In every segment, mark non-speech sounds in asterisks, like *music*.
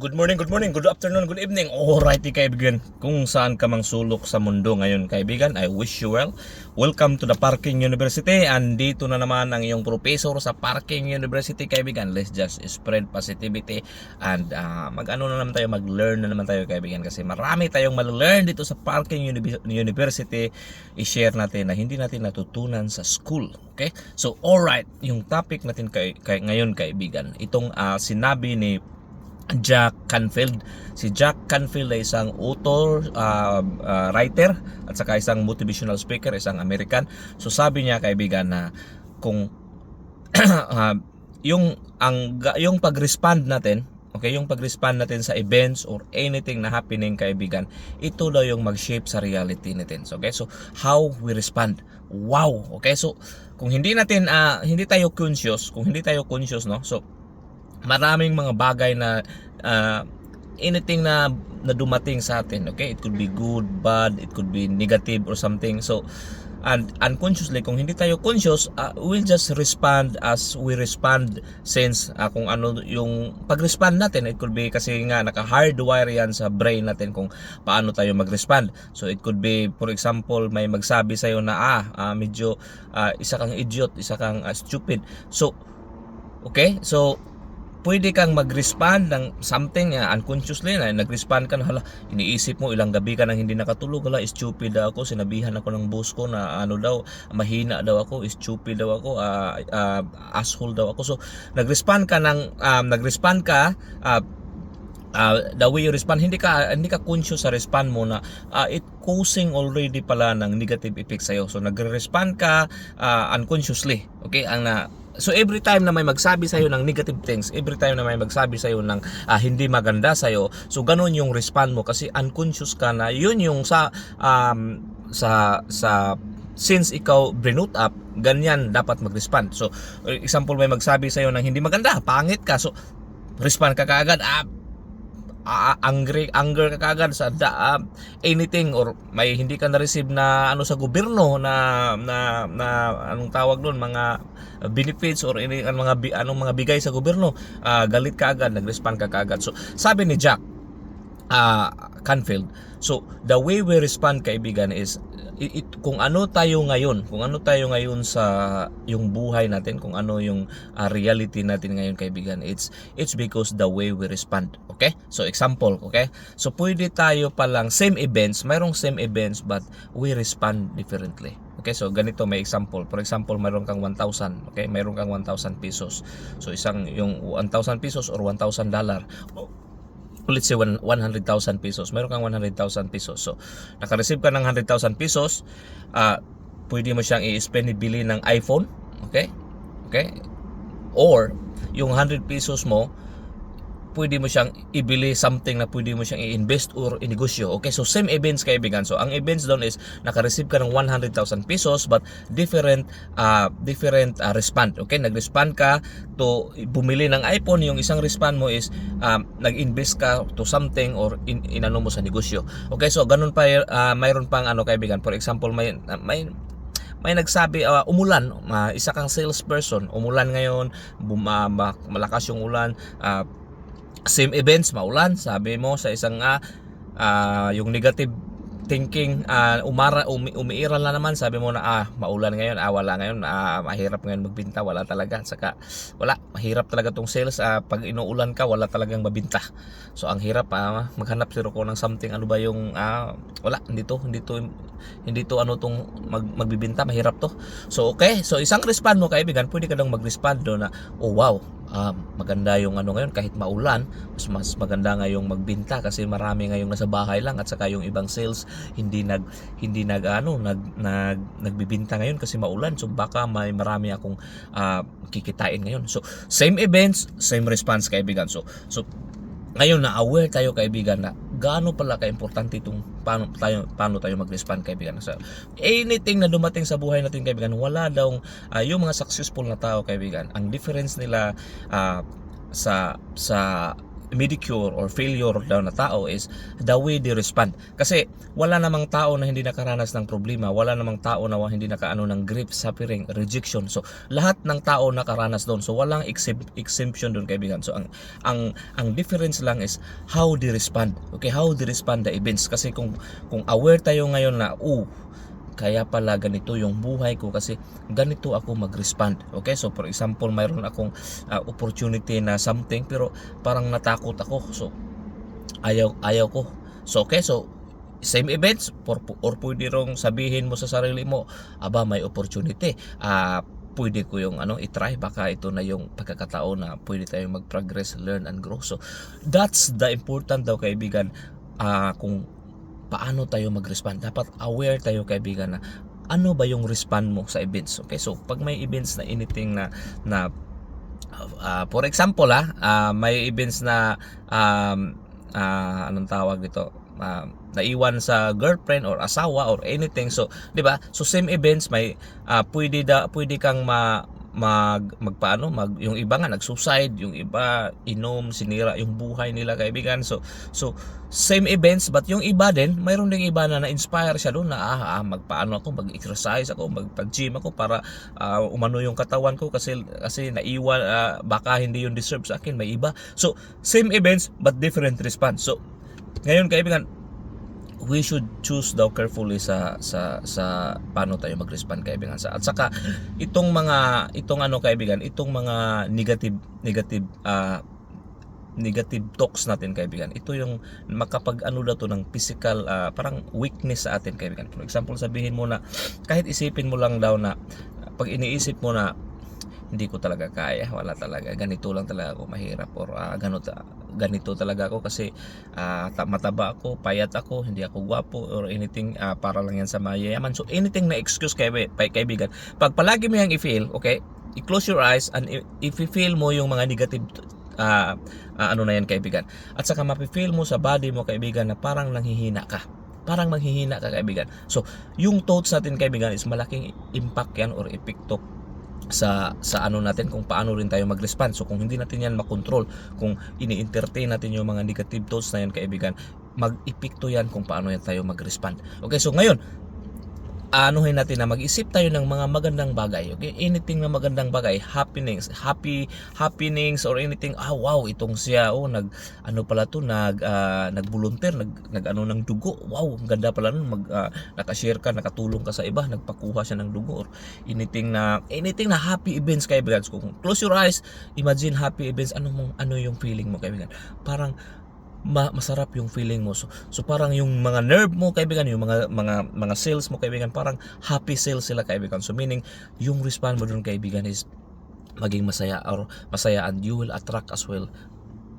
Good morning, good morning, good afternoon, good evening. Alright, kaibigan. Kung saan ka mang sulok sa mundo ngayon, kaibigan, I wish you well. Welcome to the Parking University. Andito na naman ang iyong professor sa Parking University, kaibigan. Let's just spread positivity and ah, mag-ano na naman tayo, mag-learn na naman tayo, kaibigan. Kasi marami tayong mal-learn dito sa Parking Uni- University. I-share natin na hindi natin natutunan sa school. Okay? So, alright, yung topic natin kay, kay, ngayon, kaibigan, itong ah, sinabi ni Jack Canfield. Si Jack Canfield ay isang author, uh, uh, writer, at saka isang motivational speaker, isang American. So sabi niya kaibigan na kung *clears throat* uh, yung ang yung pag-respond natin Okay, yung pag-respond natin sa events or anything na happening kaibigan, ito daw yung mag-shape sa reality natin. So, okay, so how we respond. Wow. Okay, so kung hindi natin ah, hindi tayo conscious, kung hindi tayo conscious, no? So maraming mga bagay na uh, anything na na dumating sa atin okay? It could be good bad it could be negative or something. So and unconsciously kung hindi tayo conscious uh, we'll just respond as we respond since uh, kung ano yung pag-respond natin it could be kasi nga naka-hardwire yan sa brain natin kung paano tayo mag-respond. So it could be for example may magsabi sa'yo na ah, ah, medyo ah, isa kang idiot isa kang ah, stupid. So okay? So pwede kang mag-respond ng something uh, unconsciously na nag-respond ka na hala iniisip mo ilang gabi ka nang hindi nakatulog. Hala stupid daw ako. Sinabihan ako ng boss ko na ano daw mahina daw ako stupid daw ako uh, uh, asshole daw ako. So nag-respond ka ng um, nag-respond ka uh, uh, the way you respond. Hindi ka hindi ka conscious sa respond mo na uh, it causing already pala ng negative effect sa so nagre-respond ka uh, unconsciously. Okay? Ang na So every time na may magsabi sa ng negative things, every time na may magsabi sa ng ah, hindi maganda sa so ganun yung respond mo kasi unconscious ka na yun yung sa um, sa sa since ikaw brinut up, ganyan dapat mag-respond. So example may magsabi sa ng hindi maganda, pangit ka. So respond ka kaagad, ah, uh, angry anger ka kagad sa da, uh, anything or may hindi ka na-receive na ano sa gobyerno na na, na anong tawag doon mga benefits or any ang mga anong mga bigay sa gobyerno uh, galit ka agad nag-respond ka kagad. So sabi ni Jack uh, Canfield so the way we respond kaibigan is it, kung ano tayo ngayon kung ano tayo ngayon sa yung buhay natin kung ano yung uh, reality natin ngayon kaibigan it's it's because the way we respond okay so example okay so pwede tayo palang same events mayroong same events but we respond differently Okay, so ganito may example. For example, mayroon kang 1,000, okay? Mayroon kang 1,000 pesos. So isang yung 1,000 pesos or 1,000 dollar let's say 100,000 pesos. Meron kang 100,000 pesos. So, naka-receive ka ng 100,000 pesos, uh, pwede mo siyang i-spend ibili ng iPhone, okay? Okay? Or yung 100 pesos mo, pwede mo siyang ibili something na pwede mo siyang i-invest or inegosyo. Okay, so same events kaibigan. So ang events doon is naka-receive ka ng 100,000 pesos but different uh, different uh, respond. Okay, nag-respond ka to bumili ng iPhone, yung isang respond mo is um, nag-invest ka to something or in, inano mo sa negosyo. Okay, so ganun pa uh, mayroon pang ano kaibigan. For example, may uh, may may nagsabi uh, umulan uh, isa kang salesperson umulan ngayon buma, malakas yung ulan uh, same events maulan sabi mo sa isang uh, uh, yung negative thinking uh, umara umi, umiiral na naman sabi mo na ah maulan ngayon ah wala ngayon ah, mahirap ngayon magbinta wala talaga saka wala mahirap talaga tong sales ah, pag inuulan ka wala talagang mabinta. So ang hirap ah, maghanap siro ko ng something ano ba yung ah, wala hindi to hindi to hindi to ano tong mag, magbibinta mahirap to. So okay so isang respond mo kaibigan pwede ka dong mag-respond do na oh wow um, maganda yung ano ngayon kahit maulan mas mas maganda ngayong magbinta kasi marami ngayong nasa bahay lang at saka yung ibang sales hindi nag hindi nag ano nag, nag nagbibinta ngayon kasi maulan. So baka may marami akong uh, kikitain ngayon. So same events same response kaibigan. So so ngayon na aware tayo kaibigan na gaano pala ka-importante itong paano tayo paano tayo mag-respond kaibigan. Sa anything na dumating sa buhay natin kaibigan wala daw uh, yung mga successful na tao kaibigan. Ang difference nila uh, sa sa medicure or failure daw na tao is the way they respond. Kasi wala namang tao na hindi nakaranas ng problema, wala namang tao na hindi nakaano ng grief, suffering, rejection. So lahat ng tao nakaranas doon. So walang exempt, exemption doon kaibigan. So ang ang ang difference lang is how they respond. Okay, how they respond the events kasi kung kung aware tayo ngayon na oh kaya pala ganito yung buhay ko kasi ganito ako mag-respond. Okay? So for example, mayroon akong uh, opportunity na something pero parang natakot ako. So ayaw ayaw ko. So okay, so same events or, or pwede rong sabihin mo sa sarili mo, aba may opportunity. Ah pwede ko yung ano i-try baka ito na yung pagkakataon na pwede tayong mag-progress, learn and grow. So that's the important daw kaibigan ah kung paano tayo mag-respond. Dapat aware tayo kaibigan na ano ba yung respond mo sa events. Okay? So pag may events na anything na na uh, for example ah, ah, may events na um, ah, anong tawag dito? Ah, naiwan sa girlfriend or asawa or anything. So, 'di ba? So same events may ah, pwede da pwede kang ma mag magpaano mag yung iba nga nag-suicide yung iba inom sinira yung buhay nila kaibigan. So so same events but yung iba din mayroon ding iba na na-inspire siya doon na ah, ah magpaano ako mag-exercise ako magpag-gym ako para ah, umano yung katawan ko kasi kasi naiwan ah, baka hindi yung deserve sa akin. May iba. So same events but different response. So ngayon kaibigan we should choose daw carefully sa sa sa paano tayo mag-respond kaibigan. Sa at saka itong mga itong ano kaibigan itong mga negative negative ah, negative talks natin kaibigan ito yung makapag ano daw to ng physical ah, parang weakness sa atin kaibigan. For example sabihin mo na kahit isipin mo lang daw na pag iniisip mo na hindi ko talaga kaya wala talaga ganito lang talaga ako mahirap or ah, ganito, ganito talaga ako kasi ta- mataba ako payat ako hindi ako gwapo or anything ah, para lang yan sa mayayaman. So anything na excuse kay, kaibigan. Pag palagi mo yung i-feel okay i-close your eyes and i-feel mo yung mga negative ah, ah, ano na yan kaibigan. At saka mapi-feel mo sa body mo kaibigan na parang nanghihina ka. Parang manghihina ka kaibigan. So yung thoughts natin kaibigan is malaking impact yan or epekto sa sa ano natin kung paano rin tayo mag-respond. So kung hindi natin yan makontrol, kung ini-entertain natin yung mga negative thoughts na yan kaibigan, mag-epekto yan kung paano yan tayo mag-respond. Okay, so ngayon, anuhin natin na mag-isip tayo ng mga magandang bagay. Okay? Anything na magandang bagay, happenings, happy happenings or anything. Ah, wow, itong siya oh nag ano pala to, nag uh, nag-volunteer, nag, nag ano ng dugo. Wow, ang ganda pala nun mag ah, naka-share ka, nakatulong ka sa iba, nagpakuha siya ng dugo or anything na anything na happy events kaibigan. So, kung close your eyes, imagine happy events, ano mong ano yung feeling mo kaibigan? Parang ma- masarap yung feeling mo. So, so parang yung mga nerve mo kaibigan, yung mga mga mga cells mo kaibigan, parang happy cells sila kaibigan. So meaning yung respond mo dun kaibigan is maging masaya or masaya and you will attract as well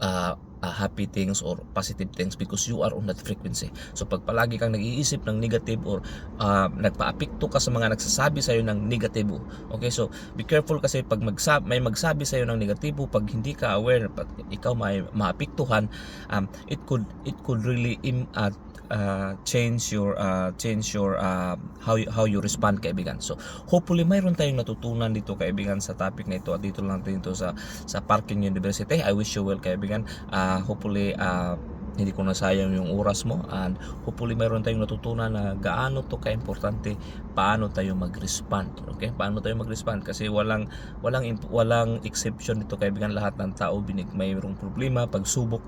uh, uh, happy things or positive things because you are on that frequency. So pag palagi kang nag-iisip ng negative or uh, nagpa-apekto ka sa mga nagsasabi sa iyo ng negatibo. Okay, so be careful kasi pag magsab may magsabi sa iyo ng negatibo pag hindi ka aware pag ikaw may maapektuhan um, it could it could really im, uh, uh, change your uh, change your uh, how you, how you respond kaibigan. So hopefully mayroon tayong natutunan dito kaibigan sa topic na ito at dito lang dito sa sa Parking University. I wish you well kaibigan. Uh, hopefully uh, hindi ko nasayang yung oras mo and hopefully mayroon tayong natutunan na gaano to ka-importante paano tayo mag-respond okay paano tayo mag-respond kasi walang walang walang exception dito kaibigan lahat ng tao binig mayroong problema pagsubok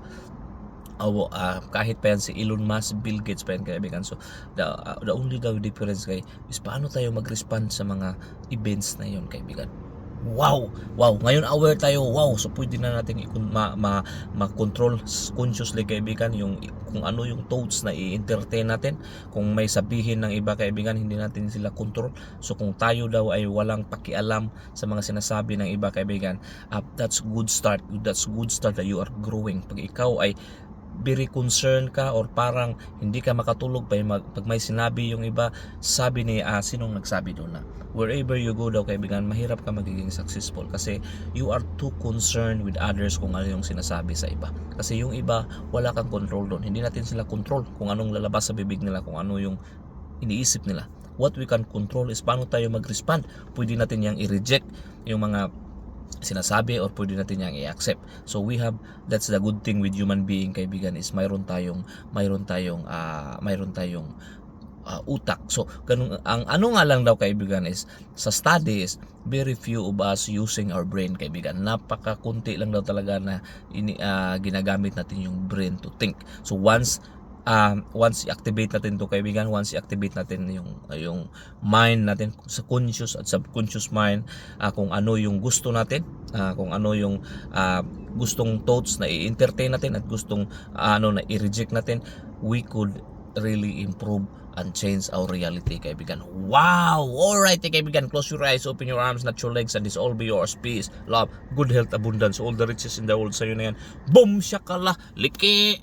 awo ah, kahit pa yan si Elon Musk, Bill Gates pa yan kaibigan. So the, ah, the only the difference kay is paano tayo mag-respond sa mga events na yon kaibigan. Wow! Wow! Ngayon aware tayo. Wow! So pwede na natin ma, ma, ma-control consciously kaibigan yung kung ano yung thoughts na i-entertain natin. Kung may sabihin ng iba kaibigan, hindi natin sila control. So kung tayo daw ay walang pakialam sa mga sinasabi ng iba kaibigan, uh, that's good start. That's good start that you are growing. Pag ikaw ay very concerned ka or parang hindi ka makatulog pa pag may sinabi yung iba sabi ni ah, sinong nagsabi doon na? Wherever you go daw kaibigan mahirap ka magiging successful kasi you are too concerned with others kung ano yung sinasabi sa iba. Kasi yung iba wala kang control doon. Hindi natin sila control kung anong lalabas sa bibig nila kung ano yung iniisip nila. What we can control is paano tayo mag-respond. Pwede natin yang i-reject yung mga sinasabi or pwede natin yang i-accept. So we have that's the good thing with human being kaibigan is mayroon tayong mayroon tayong ah, mayroon tayong ah, utak. So ganun ang ano nga lang daw kaibigan is sa studies very few of us using our brain kaibigan. Napakakunti lang daw talaga na ini, ah, ginagamit natin yung brain to think. So once um, once i-activate natin to kaibigan, once i-activate natin yung yung mind natin sa conscious at subconscious mind ah, kung ano yung gusto natin, ah, kung ano yung ah, gustong thoughts na i-entertain natin at gustong ah, ano na i-reject natin, we could really improve and change our reality, kaibigan. Wow! Alright, kaibigan. Close your eyes, open your arms, not your legs, and this all be yours. Peace, love, good health, abundance, all the riches in the world sa'yo na yan. Boom! Shakala! Liki!